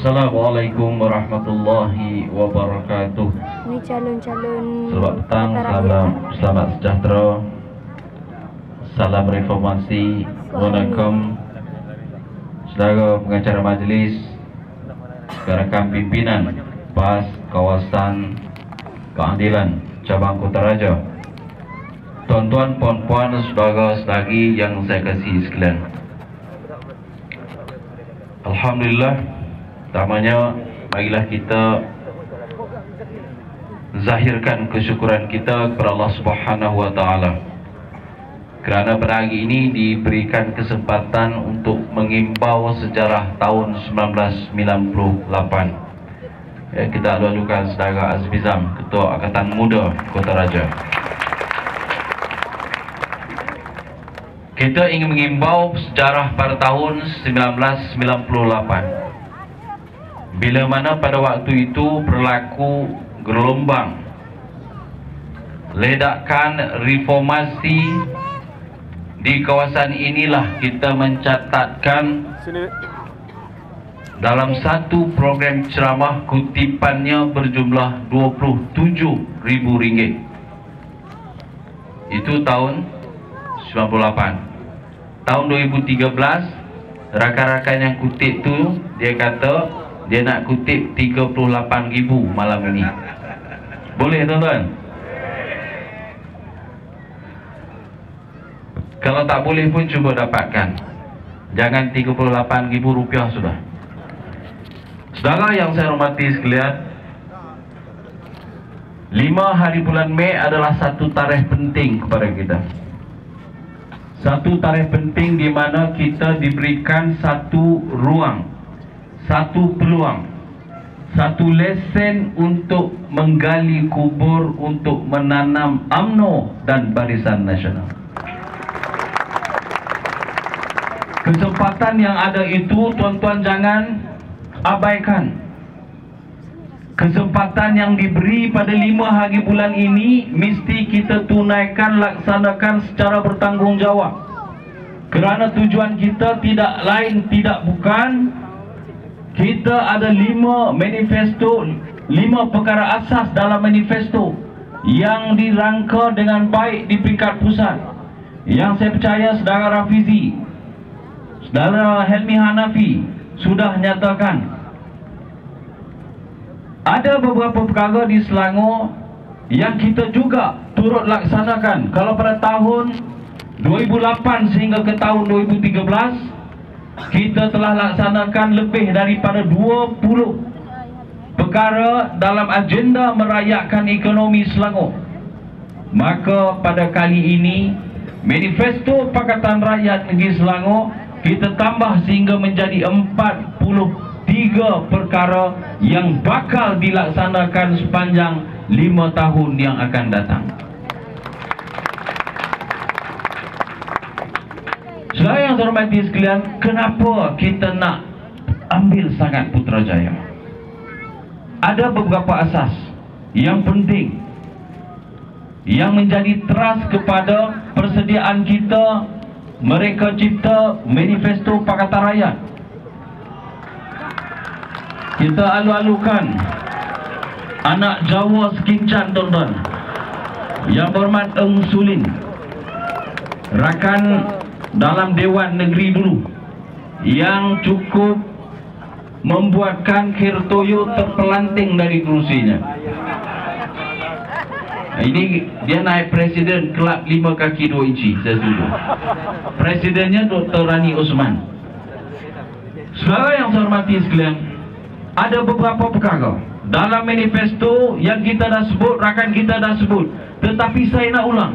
Assalamualaikum warahmatullahi wabarakatuh. Ini calon-calon Selamat petang, salam, selamat sejahtera. Salam reformasi. Assalamualaikum. Saudara pengacara majlis, rakan pimpinan PAS Kawasan Keadilan Cabang Kota Raja. Tuan-tuan, puan-puan, saudara-saudari yang saya kasih sekalian. Alhamdulillah, pertamanya marilah kita zahirkan kesyukuran kita kepada Allah Subhanahu wa taala. Kerana pada hari ini diberikan kesempatan untuk mengimbau sejarah tahun 1998. Ya, kita lalukan saudara Azmizam, Ketua Angkatan Muda Kota Raja. Kita ingin mengimbau sejarah pada tahun 1998. Bila mana pada waktu itu berlaku gelombang ledakan reformasi di kawasan inilah kita mencatatkan dalam satu program ceramah kutipannya berjumlah RM27,000 itu tahun 98 tahun 2013 rakan-rakan yang kutip tu dia kata dia nak kutip 38,000 malam ini. Boleh tuan-tuan? Kalau tak boleh pun cuba dapatkan. Jangan 38,000 rupiah sudah. Saudara yang saya hormati sekalian 5 hari bulan Mei adalah satu tarikh penting kepada kita satu tarikh penting di mana kita diberikan satu ruang satu peluang satu lesen untuk menggali kubur untuk menanam AMNO dan Barisan Nasional. Kesempatan yang ada itu tuan-tuan jangan abaikan kesempatan yang diberi pada lima hari bulan ini mesti kita tunaikan laksanakan secara bertanggungjawab. Kerana tujuan kita tidak lain tidak bukan kita ada lima manifesto lima perkara asas dalam manifesto yang dirangka dengan baik di peringkat pusat. Yang saya percaya saudara Rafizi saudara Helmi Hanafi sudah nyatakan ada beberapa perkara di Selangor yang kita juga turut laksanakan. Kalau pada tahun 2008 sehingga ke tahun 2013 kita telah laksanakan lebih daripada 20 perkara dalam agenda merayakan ekonomi Selangor. Maka pada kali ini manifesto Pakatan Rakyat Negeri Selangor kita tambah sehingga menjadi 40 tiga perkara yang bakal dilaksanakan sepanjang lima tahun yang akan datang. Saudara yang saya hormati sekalian, kenapa kita nak ambil sangat Putrajaya? Ada beberapa asas yang penting yang menjadi teras kepada persediaan kita mereka cipta manifesto Pakatan Rakyat kita alu-alukan anak Jawa sekincan tuan-tuan. Yang berhormat Eng Sulin rakan dalam Dewan Negeri dulu yang cukup membuatkan Kirtoyo terpelanting dari kerusinya. Ini dia naik presiden kelab 5 kaki 2 inci saya setuju. Presidennya Dr. Rani Osman. Saudara yang saya hormati sekalian ada beberapa perkara dalam manifesto yang kita dah sebut, rakan kita dah sebut. Tetapi saya nak ulang.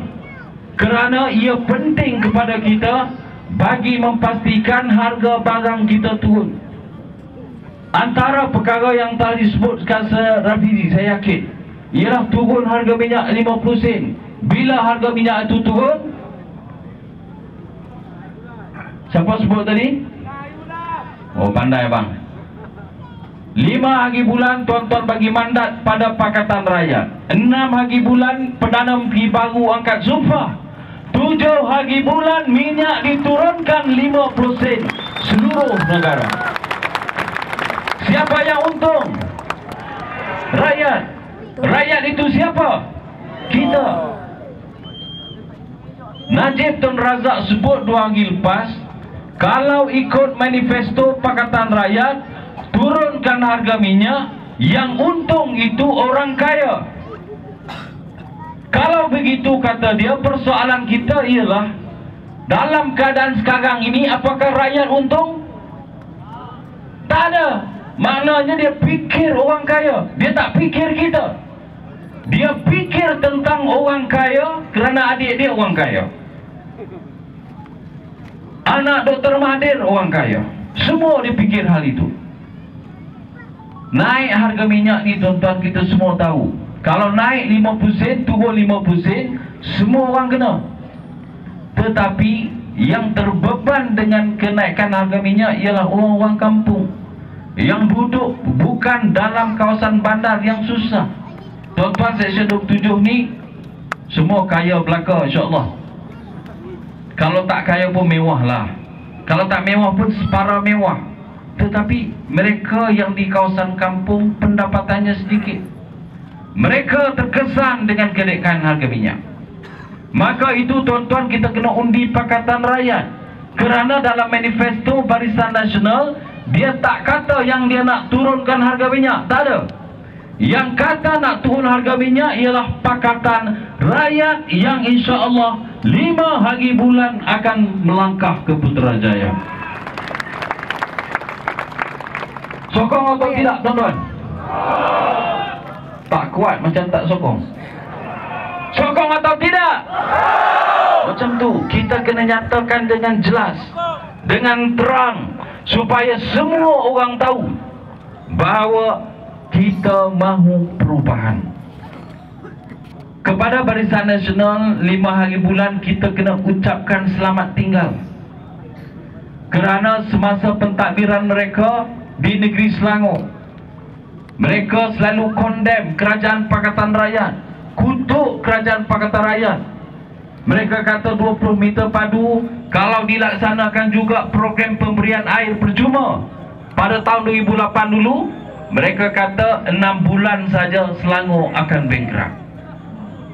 Kerana ia penting kepada kita bagi memastikan harga barang kita turun. Antara perkara yang telah disebutkan Rafizi saya yakin ialah turun harga minyak 50 sen. Bila harga minyak itu turun? Siapa sebut tadi? oh pandai bang Lima hari bulan tuan-tuan bagi mandat pada Pakatan Rakyat Enam hari bulan Perdana Menteri baru angkat Zulfa Tujuh hari bulan minyak diturunkan 50 sen Seluruh negara Siapa yang untung? Rakyat. Rakyat itu siapa? Kita. Najib Tun Razak sebut dua hari lepas kalau ikut manifesto Pakatan Rakyat turunkan harga minyak yang untung itu orang kaya kalau begitu kata dia persoalan kita ialah dalam keadaan sekarang ini apakah rakyat untung? tak ada maknanya dia fikir orang kaya dia tak fikir kita dia fikir tentang orang kaya kerana adik dia orang kaya. Anak Dr. Mahathir orang kaya. Semua dia fikir hal itu. Naik harga minyak ni tuan-tuan kita semua tahu. Kalau naik 50 sen, turun 50 sen, semua orang kena. Tetapi yang terbeban dengan kenaikan harga minyak ialah orang-orang kampung. Yang duduk bukan dalam kawasan bandar yang susah. Tuan-tuan Seksyen 27 ni Semua kaya belaka insyaAllah Kalau tak kaya pun mewah lah Kalau tak mewah pun separa mewah Tetapi mereka yang di kawasan kampung Pendapatannya sedikit. Mereka terkesan dengan kenaikan harga minyak. Maka itu tuan-tuan kita kena undi Pakatan Rakyat. Kerana dalam manifesto Barisan Nasional Dia tak kata yang dia nak turunkan harga minyak. Tak ada. Yang kata nak turun harga minyak ialah pakatan rakyat yang insya Allah lima hari bulan akan melangkah ke Putrajaya. Sokong atau tidak tuan-tuan? Tak kuat macam tak sokong. Sokong atau tidak? Macam tu kita kena nyatakan dengan jelas, dengan terang supaya semua orang tahu bahawa kita mahu perubahan kepada Barisan Nasional lima hari bulan kita kena ucapkan selamat tinggal kerana semasa pentadbiran mereka di negeri Selangor mereka selalu kondem kerajaan Pakatan Rakyat kutuk kerajaan Pakatan Rakyat mereka kata 20 meter padu kalau dilaksanakan juga program pemberian air percuma pada tahun 2008 dulu mereka kata enam bulan saja Selangor akan bengkrak.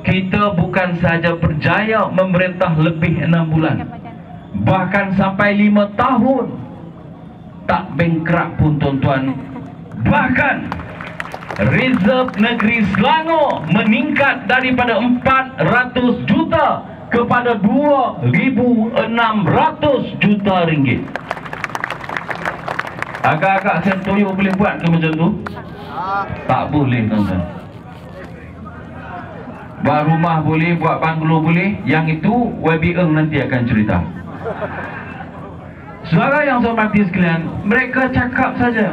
Kita bukan saja berjaya memerintah lebih enam bulan. Bahkan sampai lima tahun. Tak bengkrak pun tuan-tuan. Bahkan Reserve negeri Selangor meningkat daripada 400 juta kepada 2,600 juta ringgit. Agak-agak sentoyo boleh buat ke macam tu? Tak boleh tuan-tuan. Buat rumah boleh, buat banglo boleh. Yang itu YB Eng nanti akan cerita. Saudara yang saya mati sekalian, mereka cakap saja.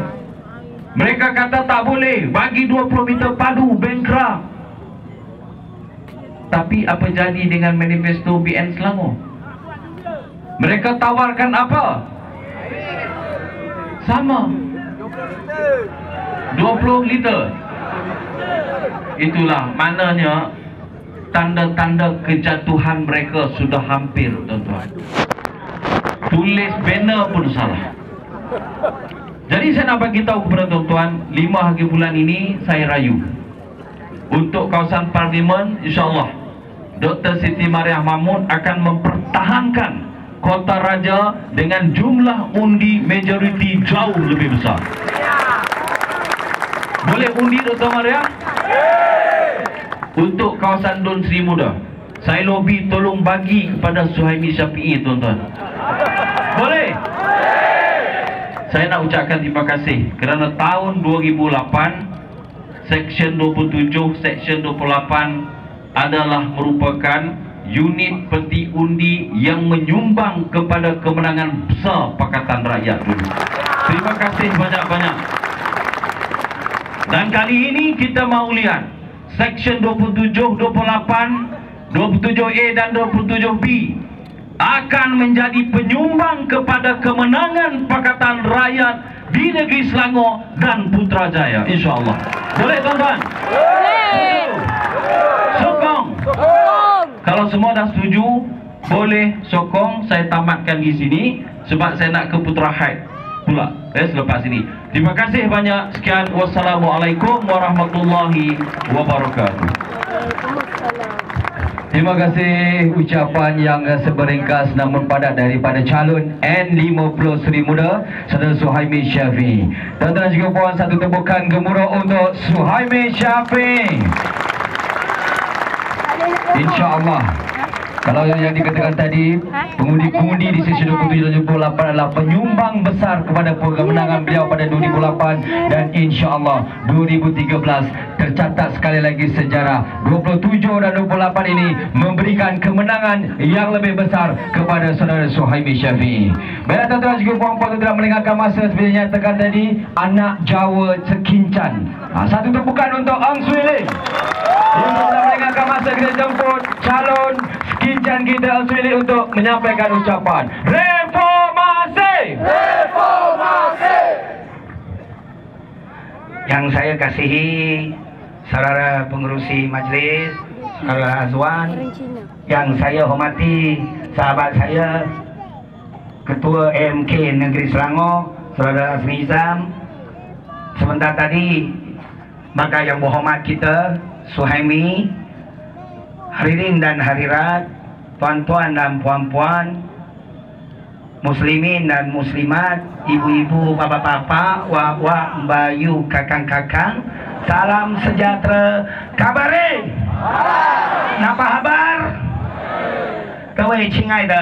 Mereka kata tak boleh bagi 20 meter padu bankrupt. Tapi apa jadi dengan manifesto BN Selangor? Mereka tawarkan apa? sama 20 liter itulah maknanya tanda-tanda kejatuhan mereka sudah hampir tuan-tuan tulis banner pun salah jadi saya nak bagi tahu kepada tuan-tuan 5 hari bulan ini saya rayu untuk kawasan parlimen insyaAllah Dr. Siti Mariah Mahmud akan mempertahankan kota raja dengan jumlah undi majoriti jauh lebih besar. Boleh undi Dr. Maria? Untuk kawasan Don Sri Muda. Saya lobby tolong bagi kepada Suhaimi Syafi'i tuan-tuan. Saya nak ucapkan terima kasih kerana tahun 2008 Seksyen 27, Seksyen 28 adalah merupakan unit peti undi yang menyumbang kepada kemenangan besar Pakatan Rakyat dulu. Terima kasih banyak-banyak. Dan kali ini kita mahu lihat Section 27, 28, 27A dan 27B akan menjadi penyumbang kepada kemenangan Pakatan Rakyat di negeri Selangor dan Putrajaya insyaAllah. Boleh tuan-tuan? Boleh! Sokong! Sokong! Kalau semua dah setuju, boleh sokong saya tamatkan di sini sebab saya nak ke Putra Haid pula eh, selepas ini. Terima kasih banyak. Sekian. Wassalamualaikum warahmatullahi wabarakatuh. Terima kasih ucapan yang seberingkas namun padat daripada calon N50 Seri Muda Saudara Suhaimi Syafi. Tuan-tuan juga puan satu tepukan gemuruh untuk Suhaimi Syafi. InsyaAllah. Kalau yang dikatakan tadi Pengundi-pengundi di sesi 27 28 adalah penyumbang besar kepada kemenangan beliau pada 2008 Dan insyaAllah 2013 tercatat sekali lagi sejarah 27 dan 28 ini memberikan kemenangan yang lebih besar kepada saudara Suhaimi Syafi'i. Baiklah tuan-tuan juga puan-puan tidak melengahkan masa seperti yang nyatakan tadi Anak Jawa Cekincan ha, Satu tepukan untuk Ang Swee Ling. Untuk melengahkan masa kita jemput calon Kincan kita Australia untuk menyampaikan ucapan. Reformasi! Reformasi! Yang saya kasihi Saudara pengurusi majlis Saudara Azwan Yang saya hormati Sahabat saya Ketua MK Negeri Selangor Saudara Azmi Izam. Sebentar tadi Maka yang berhormat kita Suhaimi Hadirin dan hadirat, tuan-tuan dan puan-puan, muslimin dan muslimat, ibu-ibu, bapak-bapak, wak-wak, bayu, kakang-kakang, salam sejahtera. Kabar eh? Napa kabar? 各位亲爱的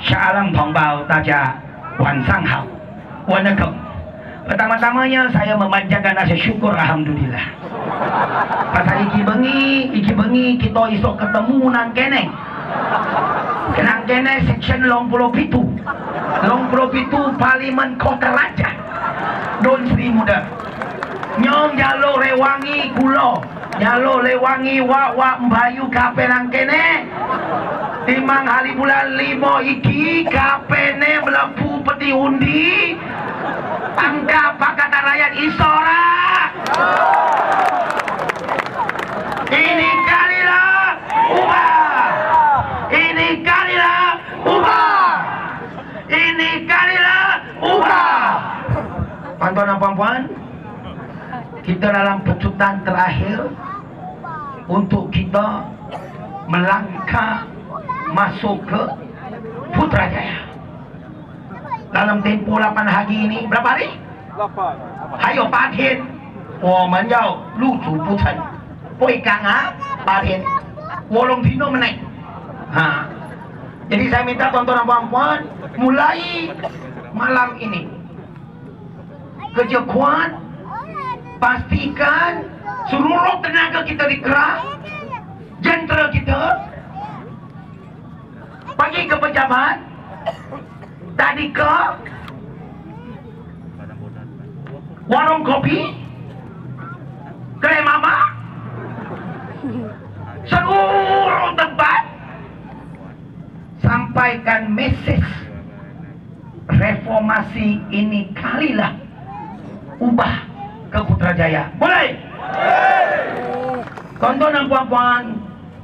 沙浪同胞，大家晚上好。Waalaikumsalam. Pertama-tamanya saya memanjangkan rasa syukur Alhamdulillah Pasal iki bengi Iki bengi kita esok ketemu nang kene Nang kene section long pulau pitu. Long pulau pitu Parlimen Kota Raja. Don Sri Muda. Nyong jalo rewangi kulo Jalo rewangi wak wak mbayu kape nang kene. Timang hari bulan limo iki kape ne melempu peti undi. Angka Pakatan Rakyat Isora. Ini kalilah ubah. Ini kalilah ubah. Ini kalilah ubah. Tuan-tuan dan puan-puan, kita dalam pecutan terakhir untuk kita melangkah masuk ke Putrajaya dalam tempoh 8 hari ini berapa hari? 8 hayo 8天我们要入主不成不会干啊 8 天 Wolontino menaik ha. jadi saya minta tonton dan puan-puan mulai malam ini kerja kuat pastikan seluruh tenaga kita dikerah jentera kita bagi ke pejabat tadi ke warung kopi kedai mama seluruh tempat. Sampaikan mesej reformasi ini kalilah ubah ke Putrajaya. Boleh tonton dan puan-puan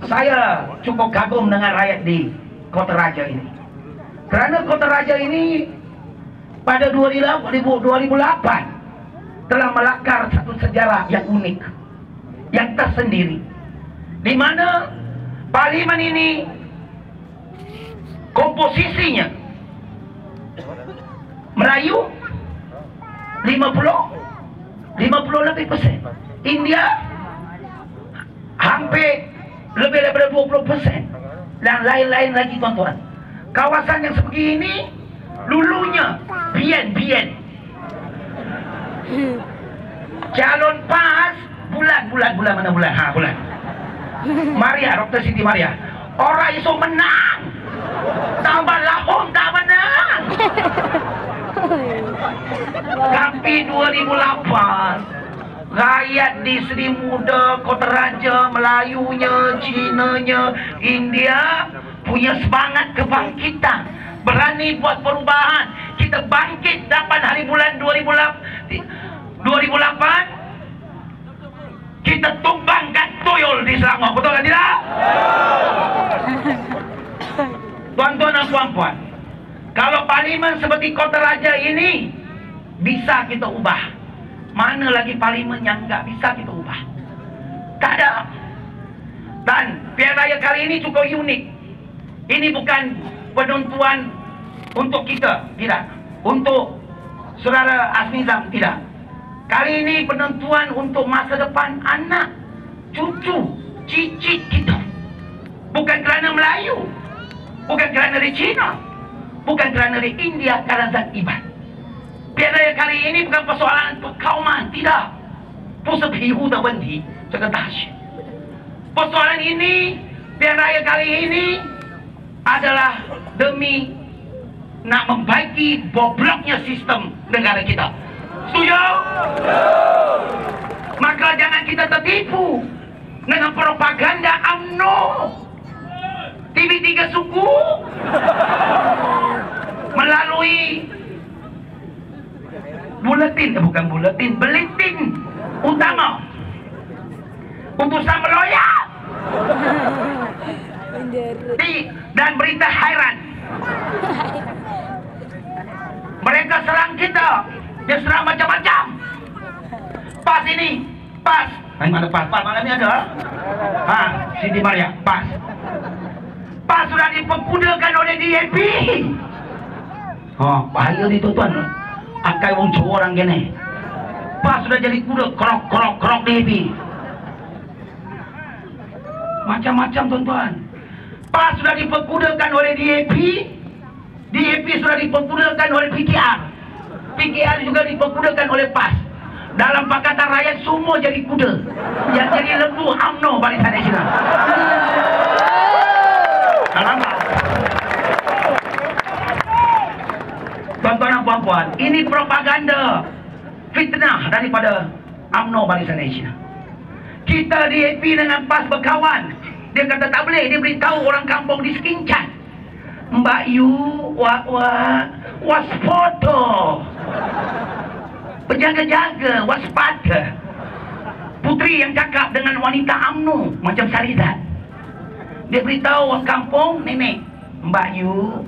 saya cukup kagum dengan rakyat di Kota Raja ini. Kerana Kota Raja ini pada 2008 telah melakar satu sejarah yang unik, yang tersendiri. Di mana parlimen ini komposisinya Melayu 50 50 lebih persen. India? Hampir lebih daripada 20 persen. Dan lain-lain lagi tuan-tuan. Kawasan yang sebegini dulunya bian-bian calon pas bulan bulan bulan mana bulan? Ha bulan. Maria Dr. Siti Maria. Orang isu menang. Tambah lahum tak menang tapi 2008 rakyat di Sri Muda Kota Raja Melayunya Cinanya India punya semangat kebangkitan. Berani buat perubahan. Kita bangkit 8 hari bulan 2008 kita tumbangkan tuyul di Selangor. Betul kan tidak? tuan-tuan dan puan-puan kalau parlimen seperti kota raja ini bisa kita ubah. Mana lagi parlimen yang enggak bisa kita ubah? Tak ada. Dan pilihan raya kali ini cukup unik. Ini bukan penentuan untuk kita, tidak. Untuk saudara Asmizam, tidak. Kali ini penentuan untuk masa depan anak, cucu, cicit kita. Bukan kerana Melayu. Bukan kerana dari Cina. Bukan kerana dari India kerana zat. Pilihan raya kali ini bukan persoalan perkauman, tidak. 不是皮肤的问题，这个大选。Persoalan ini, pilihan raya kali ini adalah demi nak membaiki bobroknya sistem negara kita. Setuju? Maka jangan kita tertipu dengan propaganda UMNO. TV3 suku melalui buletin, eh, bukan buletin, beletin utama utusan meloyak di, dan berita hairan mereka serang kita dia serang macam-macam pas ini pas Hai mana pas? Pas mana ni ada? Ha, Siti Maria, pas. Pas sudah diperkudakan oleh DAP. Ha, bahaya ni tuan-tuan. Akai wong Jawa orang gini. Pas sudah jadi kuda krok krok krok DAP. Macam-macam tuan-tuan. Pas sudah diperkudakan oleh DAP. DAP sudah diperkudakan oleh PKR. PKR juga diperkudakan oleh PAS. Dalam Pakatan Rakyat semua jadi kuda. Yang jadi lembu UMNO Barisan Nasional. Alamak. Tuan-tuan dan puan-puan, ini propaganda fitnah daripada UMNO Barisan Nasional. Kita di AP dengan PAS berkawan. Dia kata tak boleh, dia beritahu orang kampung di Sekincan. Mbak Yu, wak wak, waspoto. Berjaga-jaga, waspada. Putri yang cakap dengan wanita UMNO macam Sarizat. Dia beritahu orang kampung, nenek, Mbak Yu,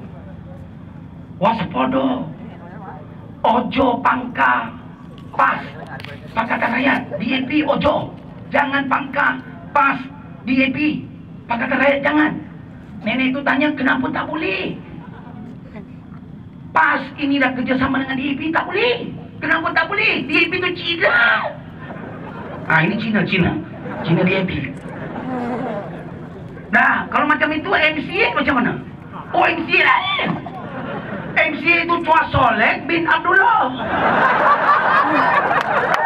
waspada. Ojo pangka. Pas. Pakatan Rakyat. DAP ojo. Jangan pangka. Pas. DAP Pakatan Rakyat jangan. Nenek itu tanya kenapa tak boleh? Pas ini dah kerjasama dengan DAP tak boleh. Kenapa tak boleh? DAP itu Cina. Ah ini Cina Cina. Cina DAP Nah, kalau macam itu MCA macam mana? Oh, MCA lain. MCA itu Chua Solek bin Abdullah.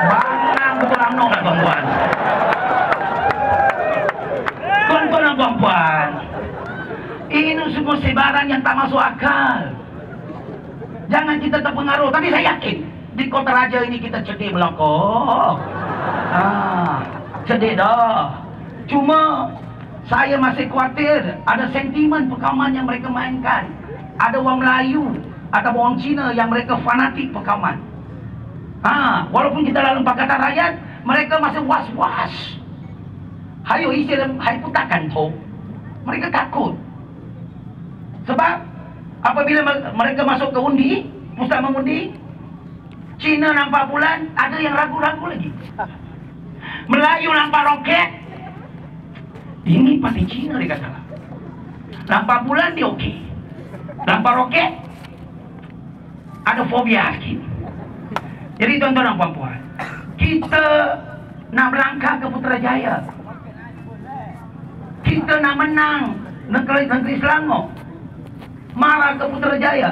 Bangang betul UMNO lah tuan-tuan. Tuan-tuan dan puan-puan. Ini semua sebaran yang tak masuk akal. Jangan kita terpengaruh. Tapi saya yakin. Di kota raja ini kita cedek melokok. Ah, cedek dah. Cuma saya masih khawatir ada sentimen perkawaman yang mereka mainkan. Ada orang Melayu atau orang Cina yang mereka fanatik perkawaman. Ha, walaupun kita dalam Pakatan Rakyat, mereka masih was-was. Hayo isi hai putakan tu. Mereka takut. Sebab apabila mereka masuk ke undi, pusat mengundi, Cina nampak bulan, ada yang ragu-ragu lagi. Melayu nampak roket, ini pasti Cina dia kata. Nampak bulan dia okey. Nampak roket, ada fobia sikit. Jadi tuan-tuan dan puan-puan, kita nak melangkah ke Putrajaya. Kita nak menang negeri, negeri Selangor. Marah ke Putrajaya.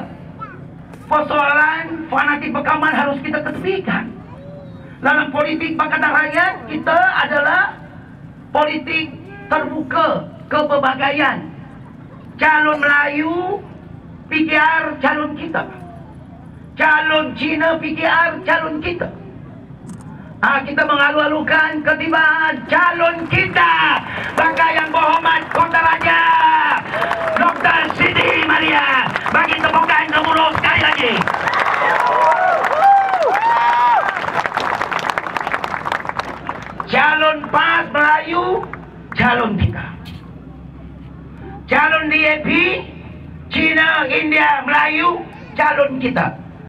Persoalan fanatik perkaman harus kita ketepikan. Dalam politik Pakatan Rakyat, kita adalah politik terbuka kepelbagaian. Calon Melayu, PKR calon kita. Calon Cina, PKR calon kita. Ah, kita mengalu-alukan ketibaan calon kita. Bangga yang berhormat Kota Raja. Dr. Siti Maria. Bagi tepukan gemuruh sekali lagi. Calon PAS Melayu, calon kita. Calon DAP, Cina, India, Melayu, calon kita.